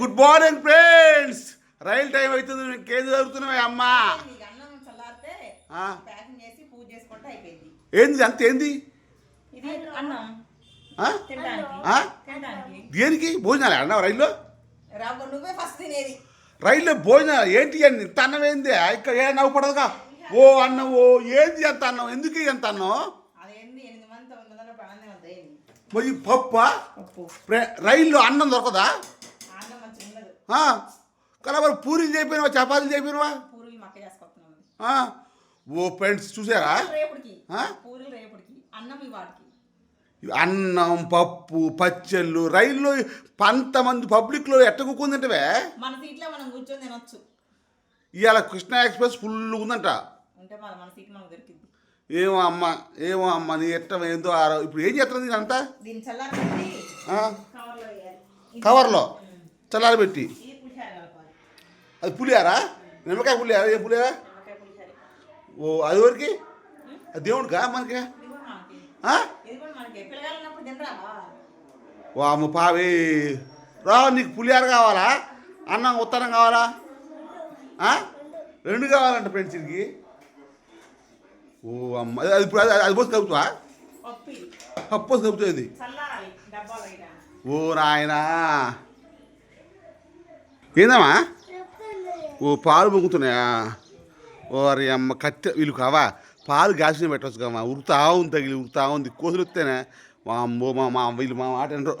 Good morning friends rail time అవుతుంది ఇంకేం జరుగుతున్నాయి అమ్మా. ఏంది అంత ఏంది? దేనికి? భోజనాలు అన్న రైల్లో? రైల్లో భోజనాలు ఏంటి అని ఇంత అన్నం ఏంది? ఇక్కడ ఏ నవ్వు పడదుగా? ఓ అన్నం ఓ ఏంది ఎంత అన్నం? ఎందుకు ఎంత అన్నం? మరి పప్ప? రైల్లో అన్నం దొరకదా? కదా మరి పూరీలు చేయిపోయినవా చపాతీలు ఆ? ఓ ఫ్రెండ్స్ చూసారా? అన్నం పప్పు పచ్చళ్ళు రైల్లో అంతమంది పబ్లిక్లో ఎట్ట మన సీట్లో మనం కూర్చొని తినొచ్చు. ఇవాళ కృష్ణా ఎక్స్ప్రెస్ ఫుల్ ఉందంట. ఏమో అమ్మ ఏమో అమ్మ నీ ఎట్ట ఏందో ఆరో ఇప్పుడు ఏం చేస్తుంది ఇది అంతా? కవర్లో? వేయాలి కవర్లో చల్లారి పెట్టి. ఇది పులిహార కలపాలి. అది పులియారా నిమ్మకాయ పులియారా ఏ పులియారా ఓ అది ఎవరికి? అది దేవుడికా మనకి? అమ్మ పావి. రా నీకు పులిహార కావాలా? అన్నం ఉత్తరం కావాలా? రెండు కావాలంట ఫ్రెండ్స్ దీనికి ఓ అమ్మ. అది- అది ఇప్పుడు అది అది పోసి కలుపుతావా? పప్పు పోసి కలుపుతుంది ఓ నాయనా ఏందమ్మా? ఓ పాలు పొంగుతున్నాయా? ఓరి అమ్మ కట్టె వీళ్ళు కావా? పాలు మీద పెట్టవచ్చు కమ్మా ఉరుకుతా ఉంది తగిలి ఉరుకుతా ఉంది. కోసులు వస్తేనే. మా అమ్మో మా మా వీళ్ళు మా మాట ఎనరు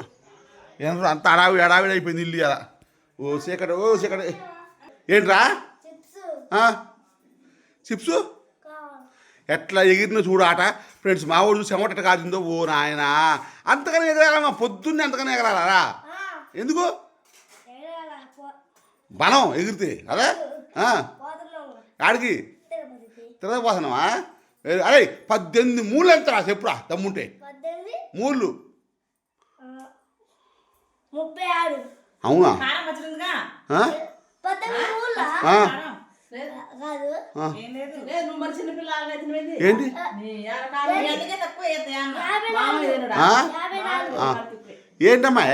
ఎనరు అంత అడావిడి అడావిడి అయిపోయింది ఇల్లు అలా ఓ చీకటి ఓ చీకటి. ఏంట్రా? చిప్స్? ఎట్లా ఎగిరిన చూడు ఆట. ఫ్రెండ్స్ మా ఊరు చెమట ఎట్ట కాదిందో ఓ నాయనా. అంతగానే ఎగరాలమ్మా. పొద్దున్నే అంతగానే ఎగరాలరా? ఎందుకు? బలం ఎగిరితే అదే ఆ, ఆడికి? తిరగపోతున్నావా అరే పద్దెనిమిది మూళ్ళు వెళ్తారా చెప్పురా దమ్ముంటే మూళ్ళు. ముప్పై ఆరు. అవునా? ఏంటి. ఏంటమ్మా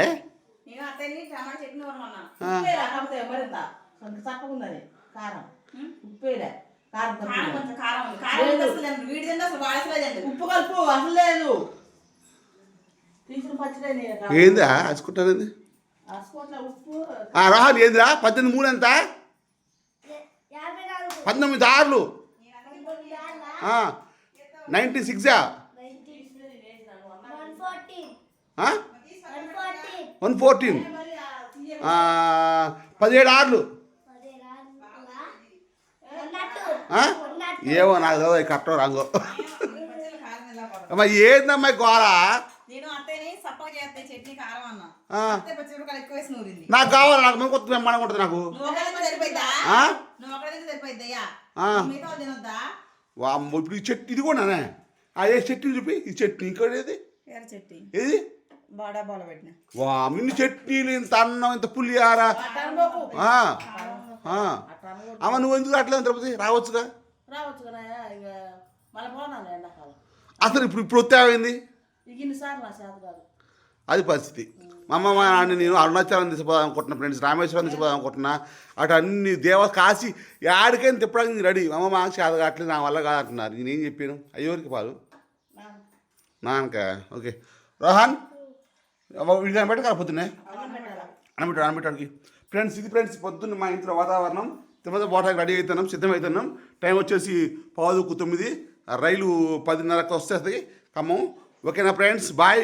ఉప్పేరా కాకపోతే మరింత కొంచెం చప్పకుందని కారం. ఉప్పేరా. కారం కారం తక్కువ. కొంచెం కారం ఉంది. కారం లేదు. ఉంది అసలు నేను వీడి తింటే అసలు వాడసలేదండి ఉప్పు కలుపు అసలు లేదు. పచ్చడి ఏందా? ఉప్పు. రాహుల్ ఏందిరా? పద్దెనిమిది మూడు ఎంత? నాలుగు. పంతొమ్మిది ఆరులు. Ninety సిక్సా? One fourteen one fourteen one fourteen పదిహేడు ఆరులు ఏమో నాకు తెలియదు కరెక్టో రాంగో. అమ్మా ఏందమ్మా గోళ నూరింది. నాకు కావాలి నాకు మేము కొత్త బ్రహ్మాండంగా ఉంటుంది నాకు. ఇప్పుడు ఈ చెట్టు ఇది కూడా అదే చట్నీ చూపి? ఈ చట్నీ ఇంకోటి ఏది? ఏది? బాడా బాల పెట్టిన. వా ఇన్ని చట్నీలు ఇంత అన్నం ఇంత పులిహార. అమ్మ నువ్వు ఎందుకు అట్లా తిరుపతి? రావచ్చుగా? కదా అసలు ఇప్పుడు ఇప్పుడు కాదు. అది పరిస్థితి. మా అమ్మ మా నాన్న నేను అరుణాచలం తీసుకుపోదాం అనుకుంటున్నా ఫ్రెండ్స్ రామేశ్వరం తీసుకుపోదాం అనుకుంటున్నా. అటు అన్ని దేవ కాశీ ఆడికైనా తిప్పడానికి నేను రెడీ. అమ్మ మా చేత కావట్లేదు నా వల్ల కాదంటున్నారు. నేనేం చెప్పాను? అయ్యోరికి పాలు? నాన్నక? ఓకే. రోహన్? వీడికి కనబెట్టి కదా పొద్దున్నే అనబెట్టాడు అనబెట్టాడికి ఫ్రెండ్స్ ఇది ఫ్రెండ్స్ పొద్దున్న మా ఇంట్లో వాతావరణం తిరుపతి పోవడానికి రెడీ అవుతున్నాం సిద్ధమవుతున్నాం టైం వచ్చేసి పావుకు తొమ్మిది రైలు పదిన్నరకు వస్తుంది ఖమ్మం ఓకేనా ఫ్రెండ్స్ బాయ్